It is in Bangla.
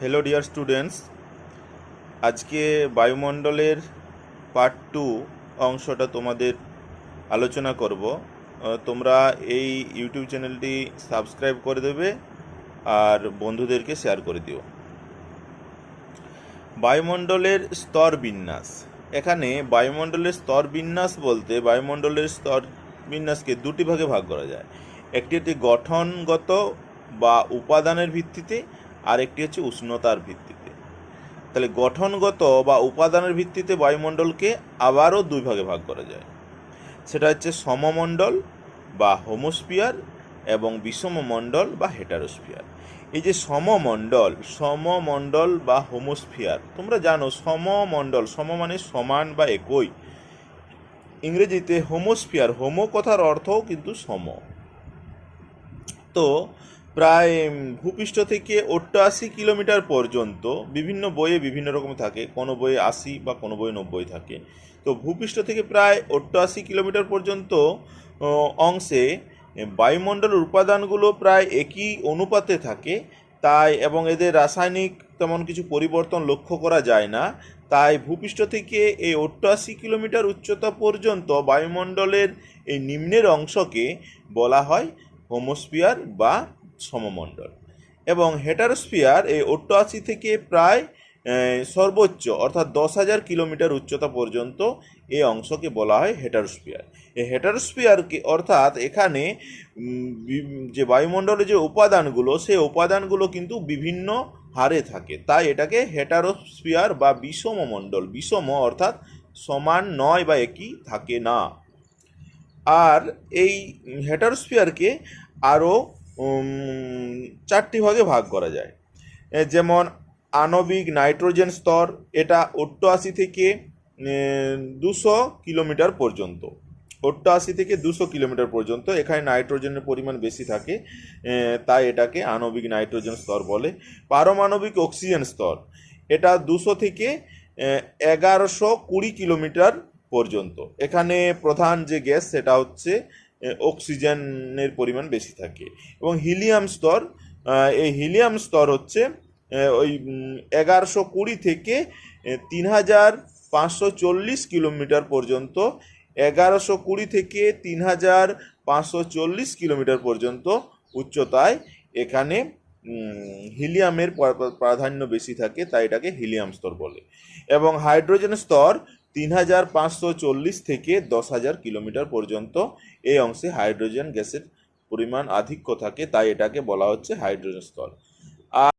হ্যালো ডিয়ার স্টুডেন্টস আজকে বায়ুমণ্ডলের পার্ট টু অংশটা তোমাদের আলোচনা করব। তোমরা এই ইউটিউব চ্যানেলটি সাবস্ক্রাইব করে দেবে আর বন্ধুদেরকে শেয়ার করে দিও। বায়ুমণ্ডলের স্তর বিন্যাস। এখানে বায়ুমণ্ডলের স্তর বিন্যাস বলতে বায়ুমণ্ডলের স্তর বিন্যাসকে দুটি ভাগে ভাগ করা যায়। একটি হচ্ছে গঠনগত বা উপাদানের ভিত্তিতে আর একটি হচ্ছে উষ্ণতার ভিত্তিতে। তাহলে গঠনগত বা উপাদানের ভিত্তিতে বায়ুমণ্ডলকে আবারও দুই ভাগে ভাগ করা যায়। সেটা হচ্ছে সমমণ্ডল বা হোমোস্পিয়ার এবং বিষমমণ্ডল বা হেটারোস্ফিয়ার। এই যে সমমণ্ডল সমমণ্ডল বা হোমোস্ফিয়ার, তোমরা জানো সমমণ্ডল, সম মানে সমান বা একই। ইংরেজিতে হোমোস্ফিয়ার, হোমো কথার অর্থও কিন্তু সম। তো প্রায় ভূপৃষ্ঠ থেকে অষ্টআশি কিলোমিটার পর্যন্ত বিভিন্ন বইয়ে বিভিন্ন রকম থাকে। কোনো বইয়ে আশি বা কোনো বইয়ে নব্বই থাকে। তো ভূপৃষ্ঠ থেকে প্রায় অষ্টআশি কিলোমিটার পর্যন্ত অংশে বায়ুমণ্ডলের উপাদানগুলো প্রায় একই অনুপাতে থাকে। তাই এবং এদের রাসায়নিক তেমন কিছু পরিবর্তন লক্ষ্য করা যায় না। তাই ভূপৃষ্ঠ থেকে এই অষ্টআশি কিলোমিটার উচ্চতা পর্যন্ত বায়ুমণ্ডলের এই নিম্নের অংশকে বলা হয় হোমোস্ফিয়ার বা সমমণ্ডল। এবং হেটারোস্ফিয়ার এই অষ্টআশি থেকে প্রায় সর্বোচ্চ, অর্থাৎ দশ হাজার কিলোমিটার উচ্চতা পর্যন্ত এই অংশকে বলা হয় হেটারোস্ফিয়ার। এই হেটারোস্ফিয়ারকে, অর্থাৎ এখানে যে বায়ুমণ্ডলে যে উপাদানগুলো সেই উপাদানগুলো কিন্তু বিভিন্ন হারে থাকে। তাই এটাকে হেটারোস্ফিয়ার বা বিষম মণ্ডল বিষম অর্থাৎ সমান নয় বা একই থাকে না। আর এই হেটারোস্ফিয়ারকে আরও চারটি ভাগে ভাগ করা যায়। যেমন আণবিক নাইট্রোজেন স্তর, এটা অষ্টআশি থেকে দুশো কিলোমিটার পর্যন্ত। অষ্টআশি থেকে দুশো কিলোমিটার পর্যন্ত, এখানে নাইট্রোজেনের পরিমাণ বেশি থাকে তাই এটাকে আণবিক নাইট্রোজেন স্তর বলে। পারমাণবিক অক্সিজেন স্তর, এটা দুশো থেকে এগারোশো কুড়ি কিলোমিটার পর্যন্ত। এখানে প্রধান যে গ্যাস, সেটা হচ্ছে অক্সিজেনের পরিমাণ বেশি থাকে। এবং হিলিয়াম স্তর এই হিলিয়াম স্তর হচ্ছে ওই এগারোশো কুড়ি থেকে তিন হাজার পাঁচশো চল্লিশ কিলোমিটার পর্যন্ত, এগারোশো কুড়ি থেকে তিন হাজার পাঁচশো চল্লিশ কিলোমিটার পর্যন্ত উচ্চতায় এখানে হিলিয়ামের প্রা- প্রাধান্য বেশি থাকে, তাই এটাকে হিলিয়াম স্তর বলে। এবং হাইড্রোজেন স্তর তিন হাজার পাঁচশো চল্লিশ থেকে দশ হাজার কিলোমিটার পর্যন্ত এই অংশে হাইড্রোজেন গ্যাসের পরিমাণ আধিক্য থাকে, তাই এটাকে বলা হচ্ছে হাইড্রোজেন স্তর।